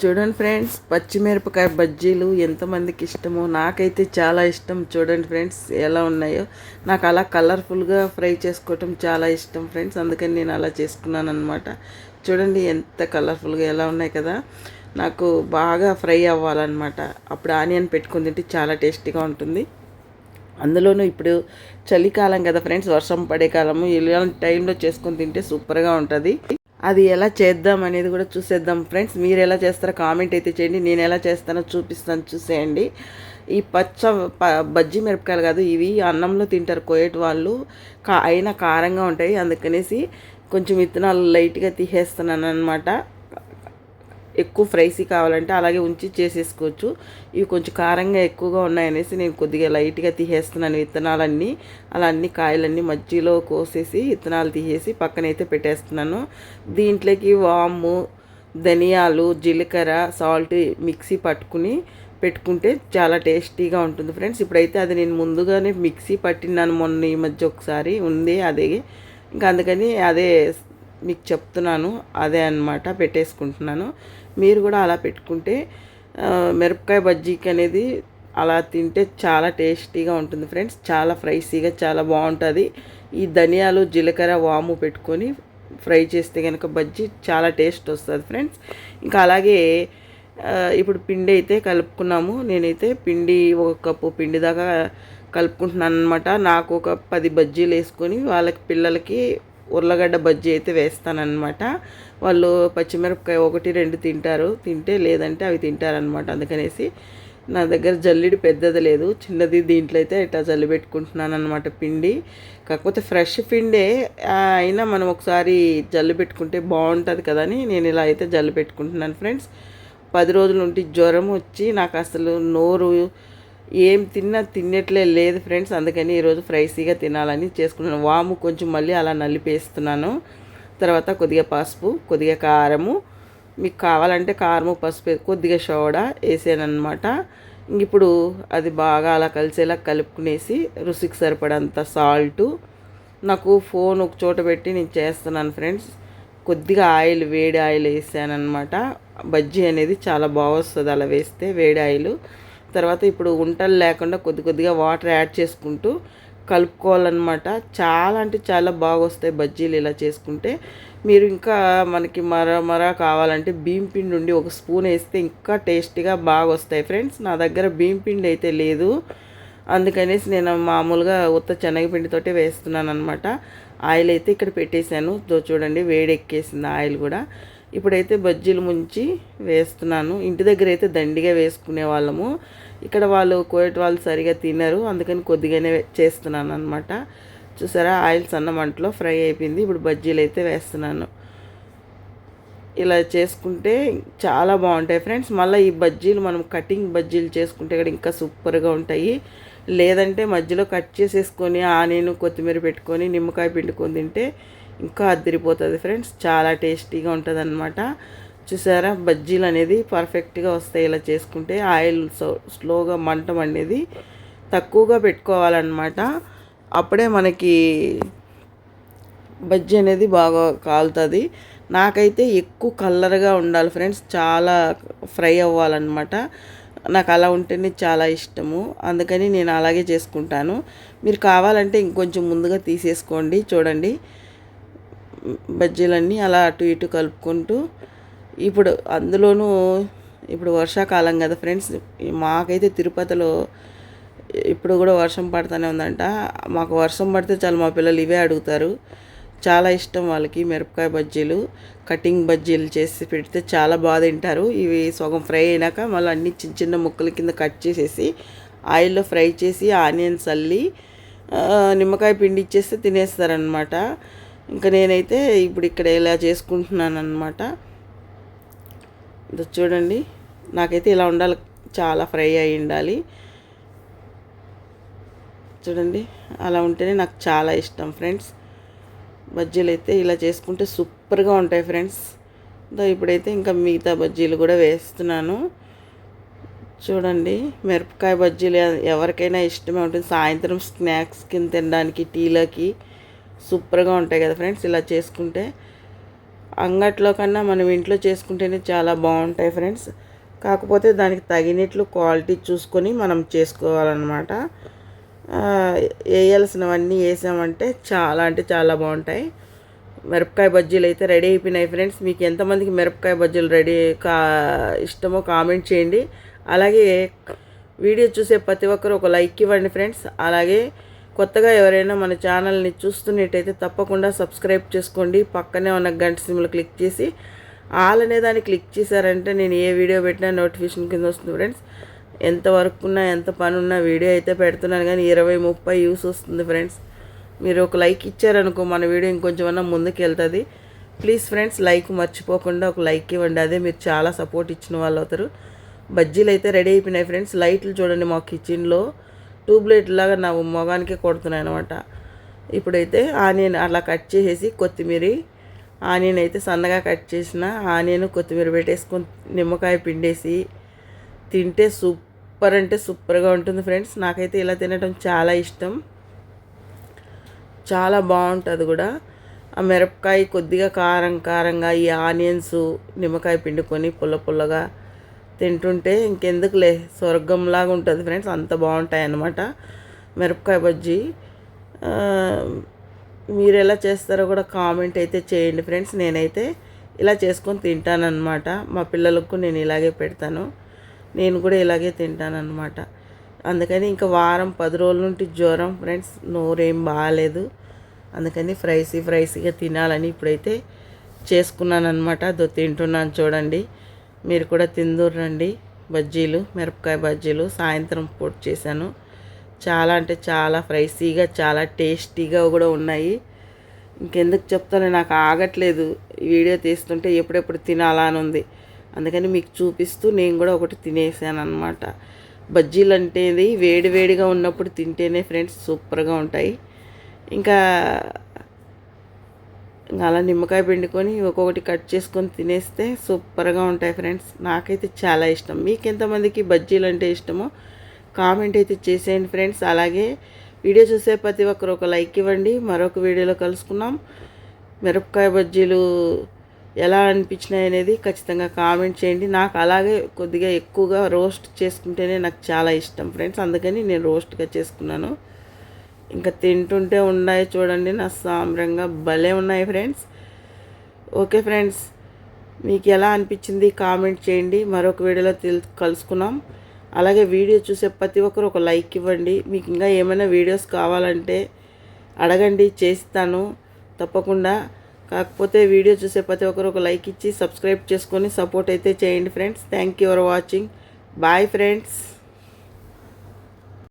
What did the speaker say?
చూడండి ఫ్రెండ్స్ పచ్చిమిరపకాయ బజ్జీలు ఎంతమందికి ఇష్టమో నాకైతే చాలా ఇష్టం. చూడండి ఫ్రెండ్స్ ఎలా ఉన్నాయో. నాకు అలా కలర్ఫుల్గా ఫ్రై చేసుకోవటం చాలా ఇష్టం ఫ్రెండ్స్ అందుకని నేను అలా చేసుకున్నాను అనమాట చూడండి ఎంత కలర్ఫుల్గా ఎలా ఉన్నాయి కదా. నాకు బాగా ఫ్రై అవ్వాలన్నమాట. అప్పుడు ఆనియన్ పెట్టుకుని తింటే చాలా టేస్టీగా ఉంటుంది. అందులోనూ ఇప్పుడు చలికాలం కదా ఫ్రెండ్స్ వర్షం పడే కాలము ఇలాంటి టైంలో చేసుకొని తింటే సూపర్గా ఉంటుంది. అది ఎలా చేద్దాం అనేది కూడా చూసేద్దాం ఫ్రెండ్స్. మీరు ఎలా చేస్తారో కామెంట్ అయితే చేయండి. నేను ఎలా చేస్తానో చూపిస్తాను చూసేయండి. ఈ పచ్చ బజ్జి బజ్జీ మిరపకాయలు కాదు ఇవి అన్నంలో తింటారు కోయేటి వాళ్ళు. కా అయినా కారంగా ఉంటాయి. అందుకనేసి కొంచెం విత్తనాలు లైట్గా తీసేస్తున్నాను అనమాట ఎక్కువ ఫ్రైసీ కావాలంటే అలాగే ఉంచి చేసేసుకోవచ్చు. ఇవి కొంచెం కారంగా ఎక్కువగా ఉన్నాయనేసి నేను కొద్దిగా లైట్గా తీసేస్తున్నాను విత్తనాలన్నీ. అలా అన్ని కాయలన్నీ మధ్యలో కోసేసి విత్తనాలు తీసేసి పక్కనైతే పెట్టేస్తున్నాను. దీంట్లోకి వాము ధనియాలు జీలకర్ర సాల్ట్ మిక్సీ పట్టుకుని పెట్టుకుంటే చాలా టేస్టీగా ఉంటుంది ఫ్రెండ్స్. ఇప్పుడైతే అది నేను ముందుగానే మిక్సీ పట్టినాను మొన్న ఈ మధ్య ఒకసారి. ఉంది అదే. ఇంకా అందుకని అదే మీకు చెప్తున్నాను. అదే అనమాట పెట్టేసుకుంటున్నాను. మీరు కూడా అలా పెట్టుకుంటే మిరపకాయ బజ్జీకి అనేది అలా తింటే చాలా టేస్టీగా ఉంటుంది ఫ్రెండ్స్. చాలా ఫ్రైసీగా చాలా బాగుంటుంది. ఈ ధనియాలు జీలకర్ర వాము పెట్టుకొని ఫ్రై చేస్తే కనుక బజ్జీ చాలా టేస్ట్ వస్తుంది ఫ్రెండ్స్. ఇంకా అలాగే ఇప్పుడు పిండి అయితే కలుపుకున్నాము. నేనైతే పిండి ఒక కప్పు పిండి దాకా కలుపుకుంటున్నాను అనమాట నాకు ఒక పది బజ్జీలు వేసుకొని వాళ్ళకి పిల్లలకి ఉర్లగడ్డ బజ్జీ అయితే వేస్తానన్నమాట. వాళ్ళు పచ్చిమిరపకాయ ఒకటి రెండు తింటారు. తింటే లేదంటే అవి తింటారనమాట అందుకనేసి. నా దగ్గర జల్లిడి పెద్దది లేదు. చిన్నది దీంట్లో అయితే ఇట్లా జల్లి పెట్టుకుంటున్నాను అనమాట పిండి. కాకపోతే ఫ్రెష్ పిండే అయినా మనం ఒకసారి జల్లి పెట్టుకుంటే బాగుంటుంది కదని నేను ఇలా అయితే జల్లి పెట్టుకుంటున్నాను ఫ్రెండ్స్. పది రోజుల నుండి జ్వరం వచ్చి నాకు అసలు నోరు ఏం తిన్నా తిన్నట్లే లేదు ఫ్రెండ్స్ అందుకని ఈరోజు ఫ్రైసీగా తినాలని చేసుకున్నాను. వాము కొంచెం మళ్ళీ అలా నలిపేస్తున్నాను. తర్వాత కొద్దిగా పసుపు కొద్దిగా కారము. మీకు కావాలంటే కారము పసుపు కొద్దిగా సోడా వేసానమాట ఇప్పుడు అది బాగా అలా కలిసేలా కలుపుకునేసి రుచికి సరిపడంత సాల్టు. నాకు ఫోన్ ఒక చోట పెట్టి నేను చేస్తున్నాను ఫ్రెండ్స్. కొద్దిగా ఆయిల్ వేడి ఆయిల్ వేసానమాట బజ్జీ అనేది చాలా బాగా వస్తుంది అలా వేస్తే వేడి ఆయిల్. తర్వాత ఇప్పుడు ఉంటలు లేకుండా కొద్ది కొద్దిగా వాటర్ యాడ్ చేసుకుంటూ కలుపుకోవాలన్నమాట. చాలా అంటే చాలా బాగా వస్తాయి బజ్జీలు ఇలా చేసుకుంటే. మీరు ఇంకా మనకి మర మర కావాలంటే బియ్యం పిండి ఉండి ఒక స్పూన్ వేస్తే ఇంకా టేస్టీగా బాగా వస్తాయి ఫ్రెండ్స్. నా దగ్గర బియ్యం పిండి అయితే లేదు. అందుకనేసి నేను మామూలుగా ఉత్త శనగపిండితోటే వేస్తున్నాను అనమాట ఆయిల్ అయితే ఇక్కడ పెట్టేశాను. చూడండి వేడెక్కేసింది ఆయిల్ కూడా. ఇప్పుడైతే బజ్జీలు ముంచి వేస్తున్నాను. ఇంటి దగ్గర అయితే దండిగా వేసుకునే వాళ్ళము. ఇక్కడ వాళ్ళు కోయట వాళ్ళు సరిగా తినరు. అందుకని కొద్దిగానే చేస్తున్నాను అనమాట చూసారా? ఆయిల్ సన్న మంటలో ఫ్రై అయిపోయింది. ఇప్పుడు బజ్జీలు అయితే వేస్తున్నాను. ఇలా చేసుకుంటే చాలా బాగుంటాయి ఫ్రెండ్స్. మళ్ళీ ఈ బజ్జీలు మనం కటింగ్ బజ్జీలు చేసుకుంటే ఇక్కడ ఇంకా సూపర్గా ఉంటాయి. లేదంటే మధ్యలో కట్ చేసేసుకొని ఆనియన్ కొత్తిమీర పెట్టుకొని నిమ్మకాయ పిండుకొని తింటే ఇంకా అద్దరిపోతుంది ఫ్రెండ్స్. చాలా టేస్టీగా ఉంటుంది అనమాట చూసారా? బజ్జీలు అనేది పర్ఫెక్ట్గా వస్తాయి ఇలా చేసుకుంటే. ఆయిల్ స్లోగా మంటం అనేది తక్కువగా పెట్టుకోవాలన్నమాట. అప్పుడే మనకి బజ్జీ అనేది బాగా కాలుతుంది. నాకైతే ఎక్కువ కలర్గా ఉండాలి ఫ్రెండ్స్. చాలా ఫ్రై అవ్వాలన్నమాట. నాకు అలా ఉంటేనే చాలా ఇష్టము. అందుకని నేను అలాగే చేసుకుంటాను. మీరు కావాలంటే ఇంకొంచెం ముందుగా తీసేసుకోండి. చూడండి. బజ్జీలన్నీ అలా అటు ఇటు కలుపుకుంటూ ఇప్పుడు అందులోనూ ఇప్పుడు వర్షాకాలం కదా ఫ్రెండ్స్ మాకైతే తిరుపతిలో ఇప్పుడు కూడా వర్షం పడుతూనే ఉందంట. మాకు వర్షం పడితే చాలు మా పిల్లలు ఇవే అడుగుతారు. చాలా ఇష్టం వాళ్ళకి మిరపకాయ బజ్జీలు కటింగ్ బజ్జీలు చేసి పెడితే చాలా బాగా తింటారు. ఇవి సగం ఫ్రై అయినాక మళ్ళీ అన్ని చిన్న చిన్న ముక్కల కింద కట్ చేసేసి ఆయిల్లో ఫ్రై చేసి ఆనియన్స్ అల్లి నిమ్మకాయ పిండి ఇచ్చేస్తే తినేస్తారనమాట ఇంకా నేనైతే ఇప్పుడు ఇక్కడ ఇలా చేసుకుంటున్నాను అనమాట చూడండి నాకైతే ఇలా ఉండాలి చాలా ఫ్రై అయి ఉండాలి. చూడండి అలా ఉంటేనే నాకు చాలా ఇష్టం ఫ్రెండ్స్. బజ్జీలు అయితే ఇలా చేసుకుంటే సూపర్గా ఉంటాయి ఫ్రెండ్స్. ఇప్పుడైతే ఇంకా మిగతా బజ్జీలు కూడా వేస్తున్నాను. చూడండి మిరపకాయ బజ్జీలు ఎవరికైనా ఇష్టమే ఉంటుంది. సాయంత్రం స్నాక్స్ కింద తినడానికి టీలోకి సూపర్గా ఉంటాయి కదా ఫ్రెండ్స్ ఇలా చేసుకుంటే. అంగట్లో కన్నా మనం ఇంట్లో చేసుకుంటేనే చాలా బాగుంటాయి ఫ్రెండ్స్. కాకపోతే దానికి తగినట్లు క్వాలిటీ చూసుకొని మనం చేసుకోవాలన్నమాట. వేయాల్సినవన్నీ వేసామంటే చాలా అంటే చాలా బాగుంటాయి. మిరపకాయ బజ్జీలు అయితే రెడీ అయిపోయినాయి ఫ్రెండ్స్. మీకు ఎంతమందికి మిరపకాయ బజ్జీలు రెడీ కా ఇష్టమో కామెంట్ చేయండి. అలాగే వీడియో చూసే ప్రతి ఒక్కరు ఒక లైక్ ఇవ్వండి ఫ్రెండ్స్. అలాగే కొత్తగా ఎవరైనా మన ఛానల్ని చూస్తున్నట్టయితే తప్పకుండా సబ్స్క్రైబ్ చేసుకోండి. పక్కనే ఉన్న గంట సిమ్లు క్లిక్ చేసి ఆల్ అనే దాన్ని క్లిక్ చేశారంటే నేను ఏ వీడియో పెట్టినా నోటిఫికేషన్ కింద వస్తుంది ఫ్రెండ్స్. ఎంత వర్క్ ఉన్నా ఎంత పని ఉన్నా వీడియో అయితే పెడుతున్నాను కానీ ఇరవై ముప్పై యూస్ వస్తుంది ఫ్రెండ్స్. మీరు ఒక లైక్ ఇచ్చారనుకో మన వీడియో ఇంకొంచెం అన్నా ముందుకు వెళ్తుంది. ప్లీజ్ ఫ్రెండ్స్ లైక్ మర్చిపోకుండా ఒక లైక్ ఇవ్వండి. అదే మీరు చాలా సపోర్ట్ ఇచ్చిన వాళ్ళు అవుతారు. బజ్జీలు అయితే రెడీ అయిపోయినాయి ఫ్రెండ్స్. లైట్లు చూడండి మా కిచెన్లో ట్యూబ్లైట్ లాగా నా మొగానికి కొడుతున్నాయి అనమాట ఇప్పుడైతే ఆనియన్ అలా కట్ చేసేసి కొత్తిమీర ఆనియన్ అయితే సన్నగా కట్ చేసిన ఆనియన్ కొత్తిమీర పెట్టేసుకొని నిమ్మకాయ పిండేసి తింటే సూపర్ అంటే సూపర్గా ఉంటుంది ఫ్రెండ్స్. నాకైతే ఇలా తినడం చాలా ఇష్టం. చాలా బాగుంటుంది కూడా. ఆ మిరపకాయ కొద్దిగా కారం కారంగా ఈ ఆనియన్స్ నిమ్మకాయ పిండుకొని పుల్ల పుల్లగా తింటుంటే ఇంకెందుకులే స్వర్గంలాగా ఉంటుంది ఫ్రెండ్స్. అంత బాగుంటాయి అన్నమాట మిరపకాయ బజ్జీ. మీరు ఎలా చేస్తారో కూడా కామెంట్ అయితే చేయండి ఫ్రెండ్స్. నేనైతే ఇలా చేసుకొని తింటానన్నమాట. మా పిల్లలకు నేను ఇలాగే పెడతాను. నేను కూడా ఇలాగే తింటానన్నమాట. అందుకని ఇంకా వారం పది రోజుల నుండి జ్వరం ఫ్రెండ్స్. నోరేం బాగాలేదు. అందుకని ఫ్రైసీ ఫ్రైసీగా తినాలని ఇప్పుడైతే చేసుకున్నాను అనమాట అదో తింటున్నాను చూడండి. మీరు కూడా తిందురండి బజ్జీలు మిరపకాయ బజ్జీలు సాయంత్రం పూట చేశాను. చాలా అంటే చాలా ఫ్రైసీగా చాలా టేస్టీగా కూడా ఉన్నాయి. ఇంకెందుకు చెప్తాను నాకు ఆగట్లేదు వీడియో తీస్తుంటే ఎప్పుడెప్పుడు తినాలా అని ఉంది. అందుకని మీకు చూపిస్తూ నేను కూడా ఒకటి తినేసాను అనమాట బజ్జీలు అంటేది వేడి వేడిగా ఉన్నప్పుడు తింటేనే ఫ్రెండ్స్ సూపర్గా ఉంటాయి. ఇంకా అలా నిమ్మకాయ పిండుకొని ఒక్కొక్కటి కట్ చేసుకొని తినేస్తే సూపర్గా ఉంటాయి ఫ్రెండ్స్. నాకైతే చాలా ఇష్టం. మీకు ఎంతమందికి బజ్జీలు అంటే ఇష్టమో కామెంట్ అయితే చేసేయండి ఫ్రెండ్స్. అలాగే వీడియో చూసే ప్రతి ఒక్కరు ఒక లైక్ ఇవ్వండి. మరొక వీడియోలో కలుసుకున్నాం మిరపకాయ బజ్జీలు ఎలా అనిపించినాయి అనేది ఖచ్చితంగా కామెంట్ చేయండి. నాకు అలాగే కొద్దిగా ఎక్కువగా రోస్ట్ చేసుకుంటేనే నాకు చాలా ఇష్టం ఫ్రెండ్స్. అందుకని నేను రోస్ట్గా చేసుకున్నాను. ఇంకా తింటుంటే ఉన్నాయి చూడండి నా సాంబ్రంగా భలే ఉన్నాయి ఫ్రెండ్స్ ఓకే ఫ్రెండ్స్ మీకు ఎలా అనిపించింది కామెంట్ చేయండి. మరొక వీడియోలో తెలు కలుసుకున్నాం. అలాగే వీడియో చూసే ప్రతి ఒక్కరు ఒక లైక్ ఇవ్వండి. మీకు ఇంకా ఏమైనా వీడియోస్ కావాలంటే అడగండి చేస్తాను. తప్పకుండా. కాకపోతే వీడియో చూసే ప్రతి ఒక్కరు ఒక లైక్ ఇచ్చి సబ్స్క్రైబ్ చేసుకొని సపోర్ట్ అయితే చేయండి friends thank you for watching bye friends